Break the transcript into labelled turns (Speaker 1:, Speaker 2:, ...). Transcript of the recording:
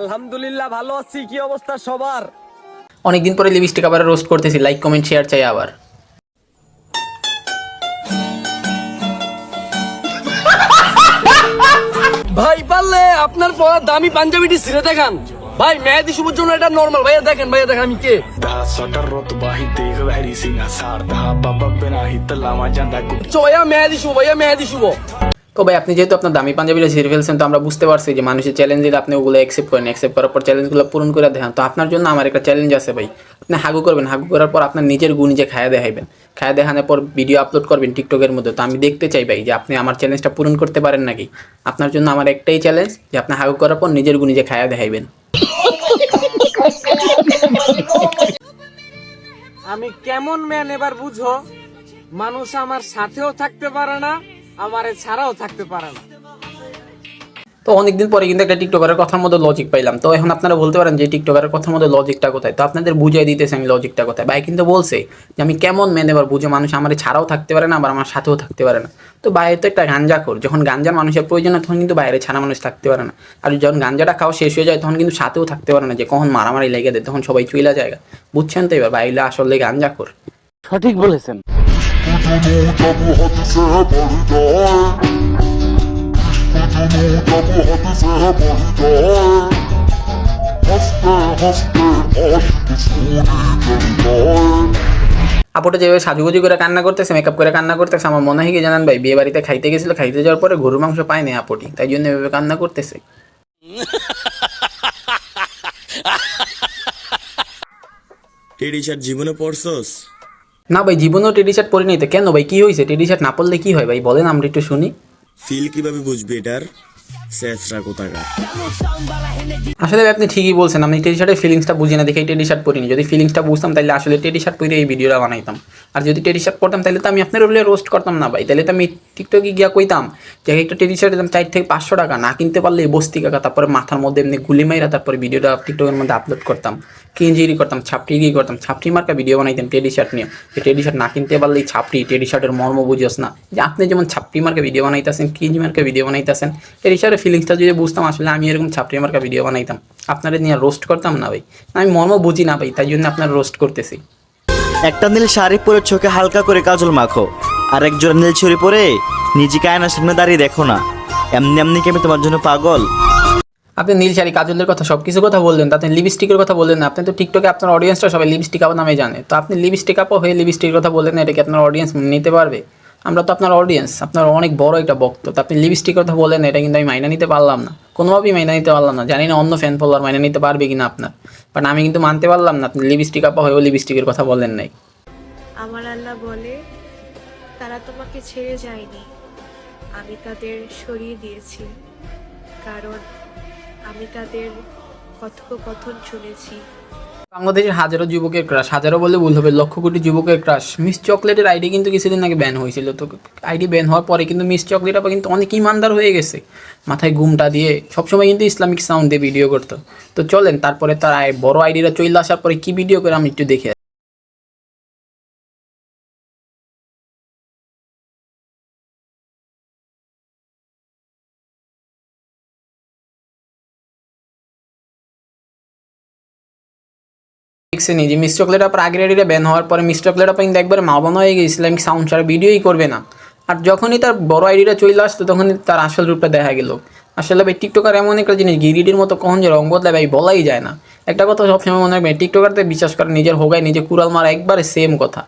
Speaker 1: আলহামদুলিল্লাহ ভালো আছি। কি অবস্থা সবার?
Speaker 2: অনেকদিন পরে লিপস্টিক আবার রোস্ট করতেছি। লাইক কমেন্ট শেয়ার চাই আবার।
Speaker 1: ভাই পারলে আপনার পরা দামি পাঞ্জাবিটি ছিঁড়ে দেখান। ভাই মেয়াদি শুভর জন্য এটা নর্মাল ভাইয়া দেখেন ভাইয়া দেখেন আমি কে?
Speaker 3: Daha sota roto bahi deeg vehri singa sar daha baba bena hitlama janda gu
Speaker 1: চ ভাইয়া মেয়াদি শুভ ভাইয়া মেয়াদি শুভ।
Speaker 2: তো ভাই, আপনি যেহেতু আপনার দামি পাঞ্জাবিটা ছিঁড়ে ফেলছেন, তো আমরা বুঝতে পারছি যে মানুষের চ্যালেঞ্জ দিলে আপনি ওগুলো অ্যাকসেপ্ট করেন অ্যাকসেপ্ট করার পর চ্যালেঞ্জগুলো পূরণ করে দেখান। তো আপনার জন্য আমার একটা চ্যালেঞ্জ আছে ভাই। আপনি হাগু করবেন, হাগু করার পর আপনার নিজের গুণ নিজে খায়া দেখাইবেন। খায়া দেখানোর পর ভিডিও আপলোড করবেন টিকটকের মধ্যে। তো আমি দেখতে চাই ভাই যে আপনি আমার চ্যালেঞ্জটা পূরণ করতে পারেন নাকি। আপনার জন্য আমার একটাই চ্যালেঞ্জ যে আপনি হাগু করার পর নিজের গুণ নিজে খায়া দেখাইবেন।
Speaker 1: আমি কেমন ম্যান এবার বুঝো? মানুষ আমার সাথেও থাকতে পারে না। আমারে ছাড়াও থাকতে পারে না।
Speaker 2: তো অনেকদিন পরে কিন্তু একটা টিকটকারের কথার মধ্যে লজিক পাইলাম। তো এখন আপনারা বলতে পারেন যে টিকটকারের কথার মধ্যে লজিকটা কোথায়? তো আপনাদের বুঝিয়ে দিতেছে আমি লজিকটা কোথায়। ভাই কিন্তু বলছে যে আমি কেমন মেনে এবার বুঝে মানুষ আমার ছাড়াও থাকতে পারে না আবার আমার সাথেও থাকতে পারে না। তো বাইরে তো একটা গাঞ্জা কর যখন গাঞ্জার মানুষের প্রয়োজন হয় তখন কিন্তু বাইরে ছাড়া মানুষ থাকতে পারে না। আর যখন গাঞ্জাটা খাওয়া শেষ হয়ে যায় তখন কিন্তু সাথেও থাকতে পারে না যে কখন মারামারি লেগে দেয় তখন সবাই চইলা যায় বুঝছেন তো এবার বাইরে আসলে গাঞ্জা কর
Speaker 1: সঠিক বলেছেন।
Speaker 2: আপুটা যেভাবে সাজুগুজি করে কান্না করতেছে মেকআপ করে কান্না করতেছে আমার মনে হয় কি জানান ভাই বিয়ে বাড়িতে খাইতে গেছিল খাইতে যাওয়ার পরে গরুর মাংস পায় না আপুটি তাই জন্য এভাবে কান্না করতেছে।
Speaker 4: টেডি শার্ট জীবনে পড়ছস?
Speaker 2: না ভাই, জীবনেও টেডি শার্ট পরি নাই তো। কেন ভাই, কি হয়েছে টেডি শার্ট না পরলে কি হয় ভাই? বলেন, আমরা একটু শুনি।
Speaker 4: ফিল কীভাবে বুঝবে এটার?
Speaker 2: আসলে আপনি ঠিকই বলছেন, আমি টেডি শার্টের ফিলিংসটা বুঝি না, দেখে টেডি শার্ট পরিনি। যদি ফিলিংসটা বুঝতাম তাহলে আসলে টেডি শার্ট পরে এই ভিডিওটা বানাইতাম। আর যদি টেডি শার্ট পরতাম তাহলে তো আমি আপনার বলে রোস্ট করতাম না ভাই। তাহলে তো আমি টিকটকে গিয়া কইতাম যে একটা টেডি শার্টের দাম চার থেকে পাঁচশো টাকা, না কিনতে পারলে বস্তি কাকা, তারপরে মাথার মধ্যে এমনি গুলি মাইরা তারপরে ভিডিওটা টিকটকের মধ্যে আপলোড করতাম। কিঞ্জিরি করতাম ছাপড়িগি করতাম, ছাপড়ি মার্কা ভিডিও বানাইতাম টেডি শার্ট নিয়ে। যে টেডি শার্ট না কিনতে পারলেই ছাপড়ি টেডি শার্টের মর্ম বুঝোস না। যে আপনি যেমন ছাপড়ি মার্কা ভিডিও বানাইতেছেন, কিঞ্জি মার্কা ভিডিও বানাইতেছেন টেডি শার্টের ফিলিংসটা যদি বুঝতাম আসলে আমি এরকম ছাপড়ি মার্কা ভিডিও বানাইতাম। আপনারা নিয়ে রোস্ট করতাম না ভাই। আমি মর্ম বুঝি না ভাই তাই জন্য আপনার রোস্ট করতেছি।
Speaker 5: একটা নীল শাড়ি পরে চোখে হালকা করে কাজল মাখো আর এক জোড়া নীল ছড়ি পরে নিজেকে আয়নার সামনে দাঁড়িয়ে দেখো না। এমনি এমনি কি আমি তোমার জন্য পাগল?
Speaker 2: আপনি নীল শাড়ি কাজলের কথা সব কিছু কথা বললেন তাতে লিপস্টিকের কথা বললেন না। আপনি তো টিকটকে আপনার অডিয়েন্সটা সবাই লিপস্টিক আপা নামে জানে। তো আপনি লিপস্টিক আপা হয়ে লিপস্টিকের কথা বললেন না এটা কি আপনার অডিয়েন্স নিতে পারবে? আমরা তো আপনার অডিয়েন্স আপনার অনেক বড় একটা বক্ত তো আপনি লিপস্টিকের কথা বলেন এটা কিন্তু আমি মাইনা নিতে পারলাম না। কোনোভাবেই মাইনা নিতে পারলাম না। জানি না অন্য ফ্যান ফলোয়ার মাইনা নিতে পারবে কিনা আপনার। বাট আমি কিন্তু মানতে পারলাম না, আপনি লিপস্টিক আপা হয়েও লিপস্টিকের কথা বলেন নাই।
Speaker 6: আমার আল্লাহ বলে, তারা তোমাকে ছেড়ে যায়নি। আমি তাদের সরিয়ে দিয়েছি। কারণ আমি তাদের কথোপকথন শুনেছি।
Speaker 2: বাংলাদেশের হাজারো যুবকের ক্রাশ হাজারো বলে ভুল হবে, লক্ষ কোটি যুবকের ক্রাশ মিস চকলেটের আইডি কিন্তু কিছুদিন আগে ব্যান হয়েছিল, তো আইডি ব্যান হওয়ার পরে কিন্তু মিস চকলেট আবার কিন্তু অনেক ইমানদার হয়ে গেছে। মাথায় ঘুমটা দিয়ে সবসময় কিন্তু ইসলামিক সাউন্ড দিয়ে ভিডিও করতো। তো চলেন, তারপরে তার বড় আইডিটা চলে আসার পরে কি ভিডিও করে আমি একটু দেখে আসি। দেখছেন এই যে মিস চকলেট আপার ব্যান হওয়ার পরে মিস চকলেট আপা কিন্তু একবার মা বাবা হয়ে গেছে ইসলামিক সাউন্ড ছাড়া ভিডিওই করবে না। আর যখনই তার বড় আইডিটা চলে আসতো, তখনই তার আসল রূপটা দেখা গেল। আসলে ভাই টিকটকার এমন একটা জিনিস, গিরিডির মতো কখন যে রঙ বদলায় ভাই বলাই যায় না। একটা কথা সবসময় মনে রাখবেন টিকটকারতে বিশ্বাস করে নিজের হোগায় নিজে কুড়াল মারা একবারে সেম কথা।